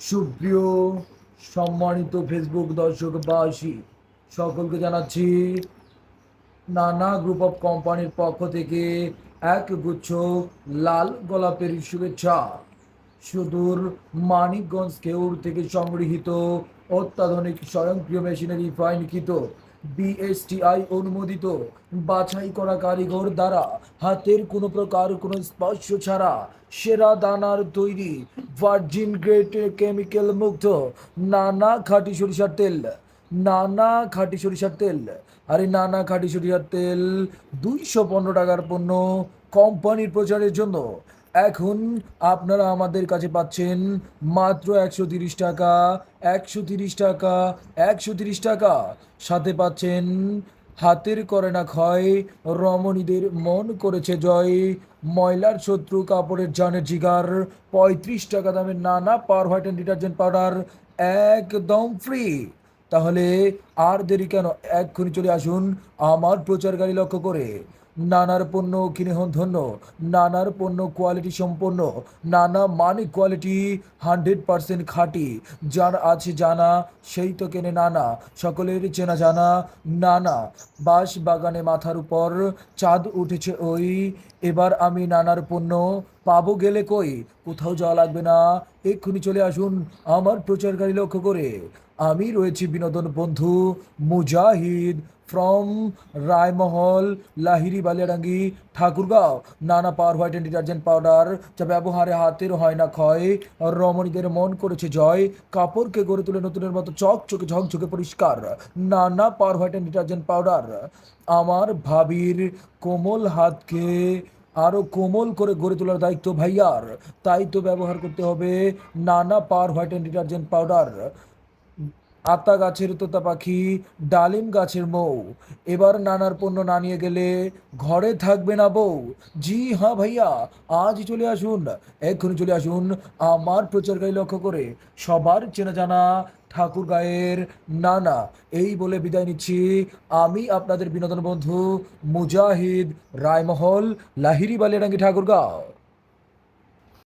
সুপ্রিয় সম্মানিত ফেসবুক দর্শক বাসী সকলকে জানাচ্ছি নানা গ্রুপ অফ কোম্পানির পক্ষ থেকে এক গুচ্ছ লাল গোলাপের শুভেচ্ছা। সুদূর মানিকগঞ্জ কেউর থেকে সংগৃহীত অত্যাধুনিক স্বয়ংক্রিয় মেশিনের রিফাইন ফাইনকৃত বিএসটিআই অনুমোদিত। বাছাই করা কারিগর দ্বারা হাতের কোনো প্রকার কোনো স্পর্শ ছাড়া সেরা দানার তৈরি ভার্জিন গ্রেট কেমিক্যাল মুক্ত নানা খাঁটি সরিষার তেল, নানা খাঁটি সরিষার তেল। আরে নানা খাঁটি সরিষার তেল দুইশো পনেরো টাকার পণ্য কোম্পানির প্রচারের জন্য এখন আপনারা আমাদের কাছে পাচ্ছেন মাত্র একশো তিরিশ টাকা, একশো তিরিশ টাকা, একশো তিরিশ টাকা। সাথে পাচ্ছেন হাতের করে না ক্ষয় রমণীদের মন করেছে জয়। ময়লার শত্রু কাপড়ের জানের জিগার, পঁয়ত্রিশ টাকা দামের Nana power white and detergent powder একদম ফ্রি তাহলে আর দেরি কেন? এক্ষুনি চলে আসুন আমার প্রচারকারী লক্ষ্য করে। নানার পণ্য কিনে হন ধন্য, নানার পণ্য কোয়ালিটি সম্পন্ন, নানা মানে কোয়ালিটি হান্ড্রেড পারসেন্ট খাঁটি। যার আছে জানা, সেই তো কেনে নানা, সকলের চেনা জানা নানা। বাঁশ বাগানে মাথার উপর চাঁদ উঠেছে ওই, এবার আমি নানার পণ্য পাবো গেলে কই? কোথাও যাওয়া লাগবে না। এক্ষুনি চলে আসুন আমার প্রচারকারী লক্ষ্য করে। আমি রয়েছি বিনোদন বন্ধু Mujahid from Raymahal Lahiri Baliadangi, Thakurgaon. Nana power white and detergent powder যা ব্যবহারে হাতের হয় না ক্ষয়। রমণীদের মন করেছে জয়। কাপড়কে গড়ে তুলে নতুনের মতো চক চকচকে ঝকঝকে পরিষ্কার। Nana power white and detergent powder আমার ভাবির কোমল হাতকে আরও কোমল করে গড়ে তোলার দায়িত্ব ভাইয়ার। তাই তো ব্যবহার করতে হবে Nana power white and detergent powder. আতা গাছের তোতা পাখি, ডালিম গাছের মৌ। এবার নানার পণ্য না নিয়ে গেলে ঘরে থাকবে না বউ। জি হ্যাঁ ভাইয়া আজ চলে আসুন। এক্ষুনি চলে আসুন আমার প্রচারকারী লক্ষ্য করে। সবার চেনা জানা ঠাকুর গায়ের নানা, এই বলে বিদায় নিচ্ছি। আমি আপনাদের বিনোদন বন্ধু মুজাহিদ রায়মহল লাহিরি বালিয়াডাঙ্গি ঠাকুরগাঁও।